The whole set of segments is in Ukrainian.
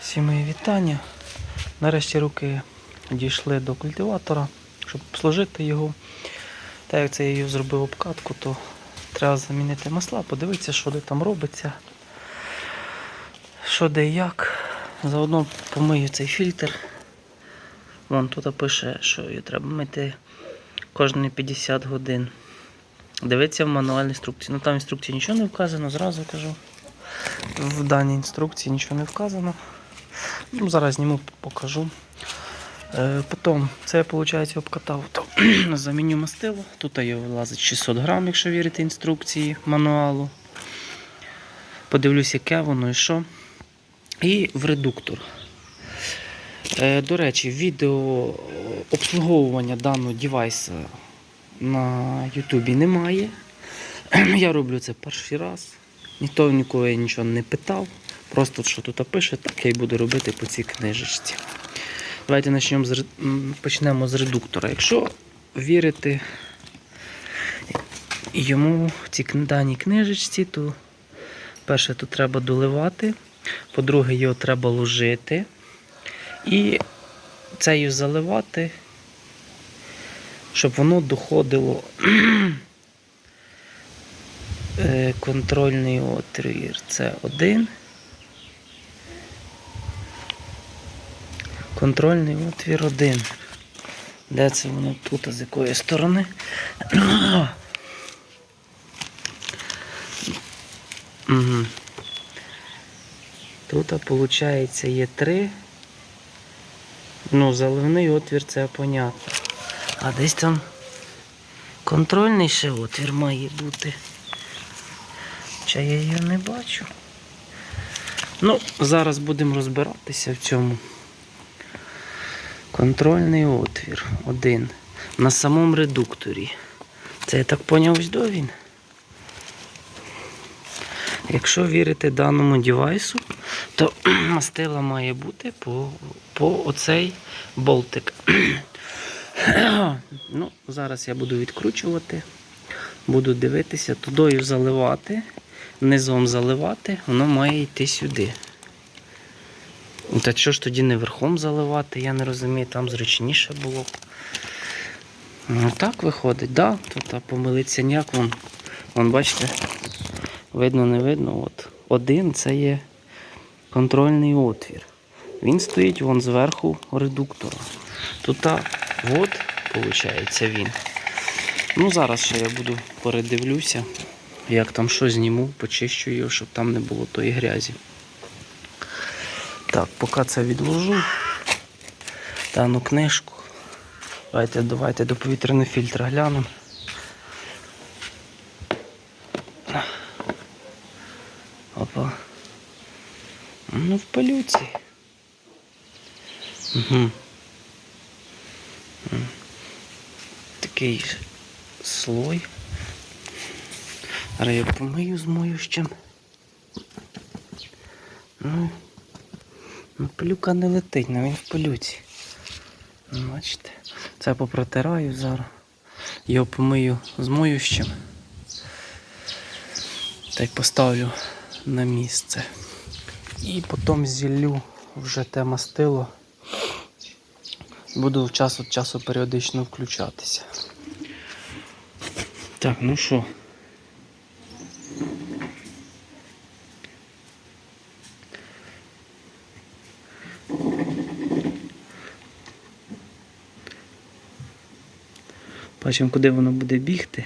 Всі мої вітання. Нарешті руки дійшли до культиватора, щоб обслужити його. Так як це я зробив обкатку, то треба замінити масла, подивитися, що де там робиться, що де і як. Заодно помию цей фільтр. Вон тут пише, що її треба мити кожні 50 годин. Дивиться в мануальній інструкції. Ну там інструкції нічого не вказано, зразу кажу. В даній інструкції нічого не вказано. Ну, зараз зніму, покажу. Е, потім це я, виходить, обкатав. То, заміню мастило. Тут його влазить 600 грам, якщо вірити інструкції мануалу. Подивлюсь, яке воно і що. І в редуктор. Е, до речі, відео обслуговування даного девайса на Ютубі немає. Я роблю це перший раз. Ніхто нікого нічого не питав. Просто що тут пише, так я й буду робити по цій книжечці. Давайте почнемо з, почнемо з редуктора. Якщо вірити йому цій даній книжечці, то перше тут треба доливати, по-друге, його треба ложити. І цею заливати, щоб воно доходило Е, контрольний отвір це один. Контрольний отвір один. Де це воно тут, а з якої сторони? Угу. Тут, виходить, є три. Ну, заливний отвір це понятно. А десь там контрольний ще отвір має бути. Хоча я її не бачу. Ну, зараз будемо розбиратися в цьому. Контрольний отвір один. На самому редукторі. Це я так поняв, ось до він. Якщо вірити даному девайсу, то мастила має бути по, по оцей болтик. ну, зараз я буду відкручувати, буду дивитися, тудою заливати, низом заливати, воно має йти сюди. Та що ж тоді не верхом заливати, я не розумію, там зручніше було. Ну так виходить, да, тут а помилитися ніяк вон. Вон, бачите, видно, не видно. От один це є контрольний отвір. Він стоїть вон зверху редуктора. Тут от, виходить, він. Ну, зараз ще я буду передивлюся, як там що зніму, почищу його, щоб там не було тої грязі. Так, поки це відложу. Дану книжку. Давайте, давайте до повітряного фільтра глянемо. Опа. Ну, в пилюці. Угу. Такий слой. Зараз я помию з моющим. Ну, пилюка не летить, але він в пилюці. Ну, Бачите, це попротираю зараз. Його помию з моющим. Та й поставлю на місце. І потім зіллю вже те мастило. Буду час від часу періодично включатися. Так, ну що? Бачимо, куди воно буде бігти.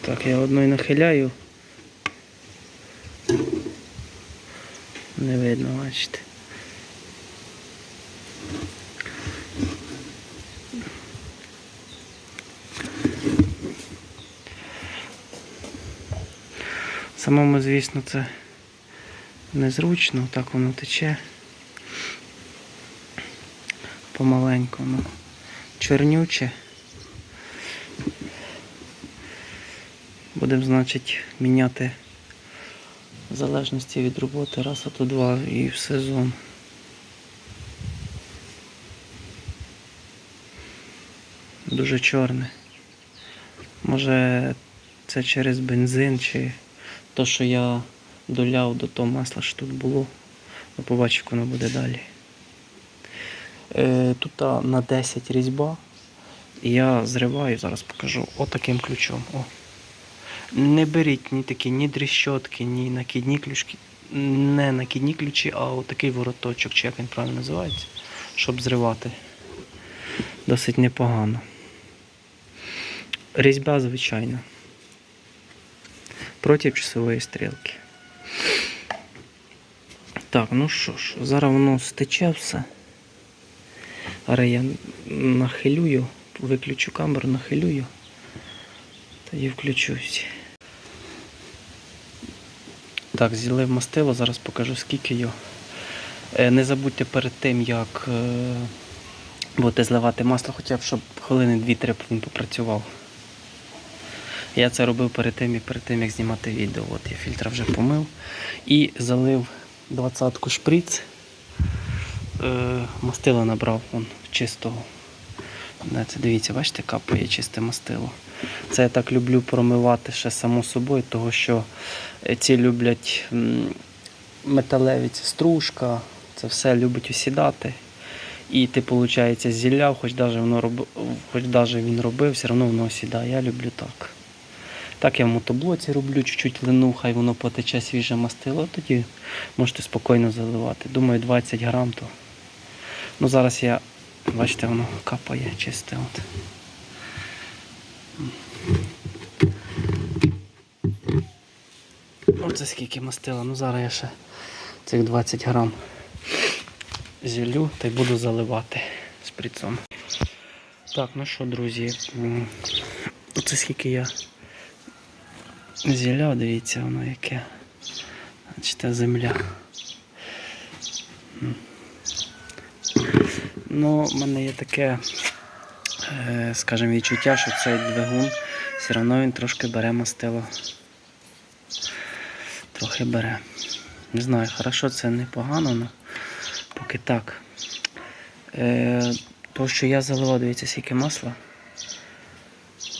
Так, я одною нахиляю. Не видно, бачите. Самому, звісно, це незручно, так воно тече. Помаленьку, ну. Чорнюче. Будемо, значить, міняти в залежності від роботи раз, а то два і в сезон. Дуже чорне. Може це через бензин чи то, що я доляв до того масла, що тут було. Ну, побачив, як воно буде далі. Е, тут на 10 різьба. Я зриваю, зараз покажу, отаким ключом. О. Не беріть ні такі, ні дріщотки, ні накидні ключки. Не накидні ключі, а отакий вороточок, чи як він правильно називається, щоб зривати. Досить непогано. Різьба звичайна. Проти часової стрілки. Так, ну що ж, зараз воно стече все. Зараз я нахилюю, виключу камеру, нахилюю. Тоді включусь. Так, зілив мастило, зараз покажу скільки його. Е, Не забудьте перед тим, як е, будете зливати масло, хоча б щоб хвилини 2-3 він попрацював. Я це робив перед тим і перед тим, як знімати відео. От я фільтр вже помив і залив 20-ку шприц. Е, мастила набрав вон, чистого. Це, дивіться, бачите, капає чисте мастило. Це я так люблю промивати ще само собою, того що е, ці люблять металеві ці стружка, це все любить усідати. І ти, виходить, зілляв, хоч даже він робив, все одно воно осідає. Я люблю так. Так я в мотоблоці роблю, чуть-чуть лину, хай воно потече свіже мастило, тоді можете спокійно заливати. Думаю, 20 грам то. Ну зараз я, бачите, воно капає чисте. От. Оце скільки мастила. Ну зараз я ще цих 20 грам зіллю та й буду заливати шприцом. Так, ну що, друзі, оце скільки я зілля, дивіться, воно яке. Бачите, земля. Ну, в мене є таке, е, скажімо, відчуття, що цей двигун все одно він трошки бере мастило. Трохи бере. Не знаю, хорошо це непогано, але поки так. Е, то, що я заливав, дивіться, скільки масла.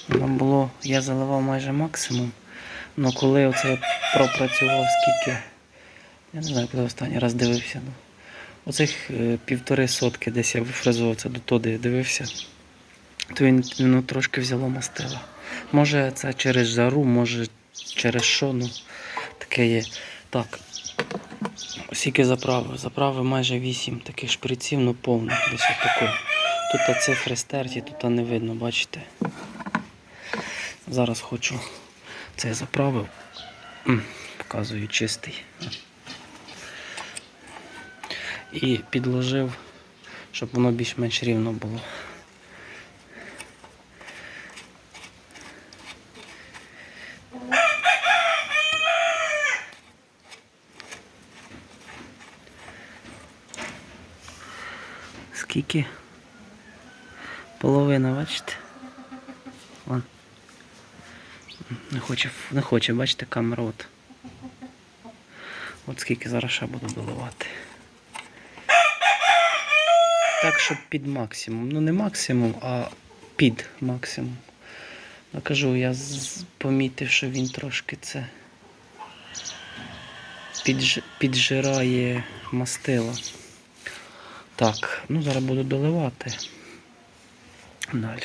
Нам було, я заливав майже максимум. Але коли оце пропрацював скільки, я не знаю, коли останній раз дивився. Ну, оцих е, півтори сотки десь я вифрезував це до туди я дивився, то він ну, трошки взяло мастила. Може це через жару, може через що, ну таке є. Так. Скільки заправив? Заправив майже 8 таких шприців, ну повних десь отако. Тут цифри стерті, тут не видно, бачите. Зараз хочу. Це я заправив. Показую чистий. І підложив, щоб воно більш-менш рівно було. Скільки? Половина, бачите? Вон. Не хоче, не хоче, бачите, камера от. От скільки зараз ще буду доливати. Так, щоб під максимум. Ну не максимум, а під максимум. Я кажу, я помітив, що він трошки це підж... піджирає мастило. Так, ну зараз буду доливати. Далі.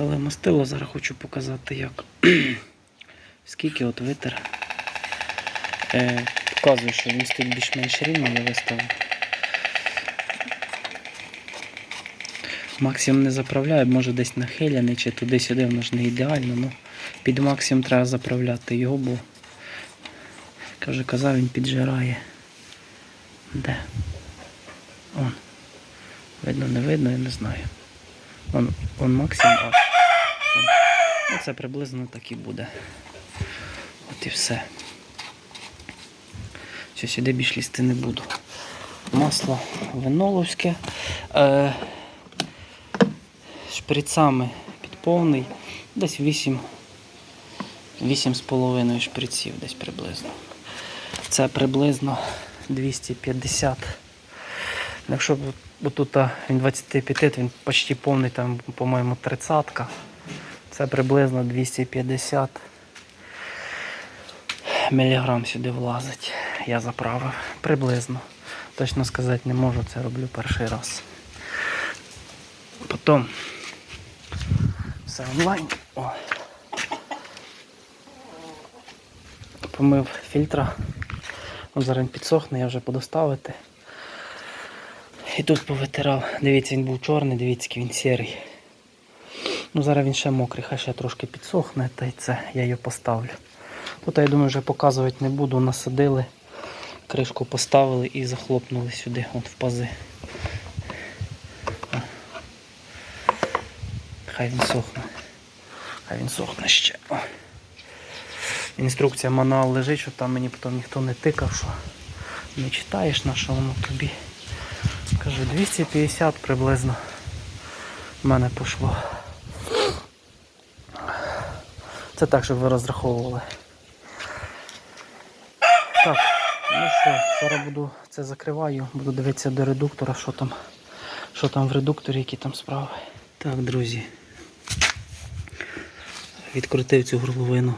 Зале мастило, зараз хочу показати, як скільки от витер. Е, показую, що він стоїть більш-менш рівно, я виставив. Максимум не заправляю, може десь нахиляний чи туди-сюди, воно ж не ідеально, ну під максимум треба заправляти його, бо каже, казав, він піджирає. Де? Он. Видно, не видно, я не знаю. Он, он максимум це приблизно так і буде. От і все. Що сюди більш лізти не буду. Масло виноловське. Е, шприцами під повний. Десь 8. 8,5 шприців десь приблизно. Це приблизно 250. Якщо б тут він 25, то він почти повний, там, по-моєму, 30. Це приблизно 250 міліграм сюди влазить. Я заправив. Приблизно. Точно сказати не можу, це роблю перший раз. Потім все онлайн. О. Помив фільтра. Зараз він підсохне, я вже буду ставити. І тут повитирав. Дивіться, він був чорний, дивіться, який він сірий. Ну, зараз він ще мокрий, хай ще трошки підсохне, та й це я його поставлю. Тут я думаю, вже показувати не буду. Насадили, кришку поставили і захлопнули сюди, от в пази. Хай він сохне. Хай він сохне ще. Інструкція мануал лежить, щоб там мені потім ніхто не тикав, що не читаєш на що воно тобі. Кажу, 250 приблизно в мене пішло. Це так, щоб ви розраховували. Так, ну що, зараз буду це закриваю, буду дивитися до редуктора, що там, що там в редукторі, які там справи. Так, друзі. Відкрутив цю горловину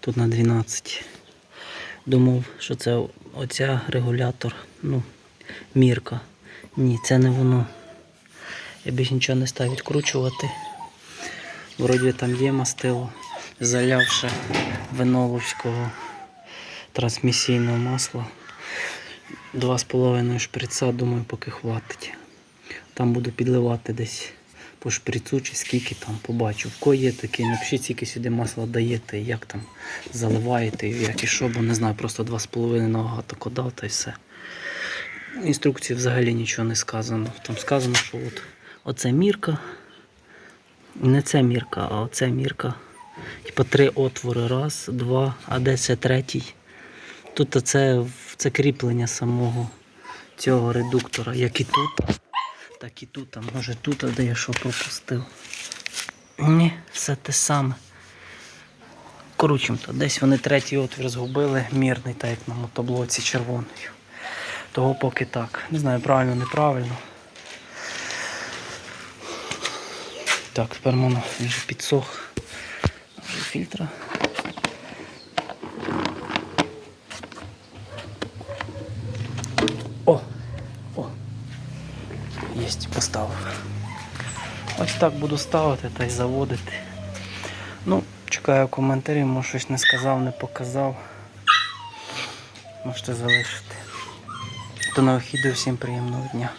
тут на 12. Думав, що це оця регулятор, ну, мірка. Ні, це не воно. Я більш нічого не став відкручувати. Вроді там є мастило, залявши виновського трансмісійного масла. Два з половиною шприца, думаю, поки хватить. Там буду підливати десь по шприцу чи скільки там побачу. В кого є таке, напишіть, скільки сюди масла даєте, як там заливаєте, як і що, бо не знаю, просто 2,5 нагато кодав та й все. Інструкції взагалі нічого не сказано. Там сказано, що от оце мірка. Не це мірка, а оце мірка. Типа три отвори. Раз, два, а де це третій. Тут це, це кріплення самого цього редуктора, як і тут, так і тут, а може тут, де я що пропустив. Ні, все те саме. Коротше, десь вони третій отвір згубили, мірний, так як на мотоблоці червоною. Того поки так. Не знаю, правильно, неправильно. Так, тепер воно вже підсох. Фільтра. О! О! Єсть, поставив. Ось так буду ставити та й заводити. Ну, чекаю коментарів, може щось не сказав, не показав. Можете залишити. До нових відео, всім приємного дня.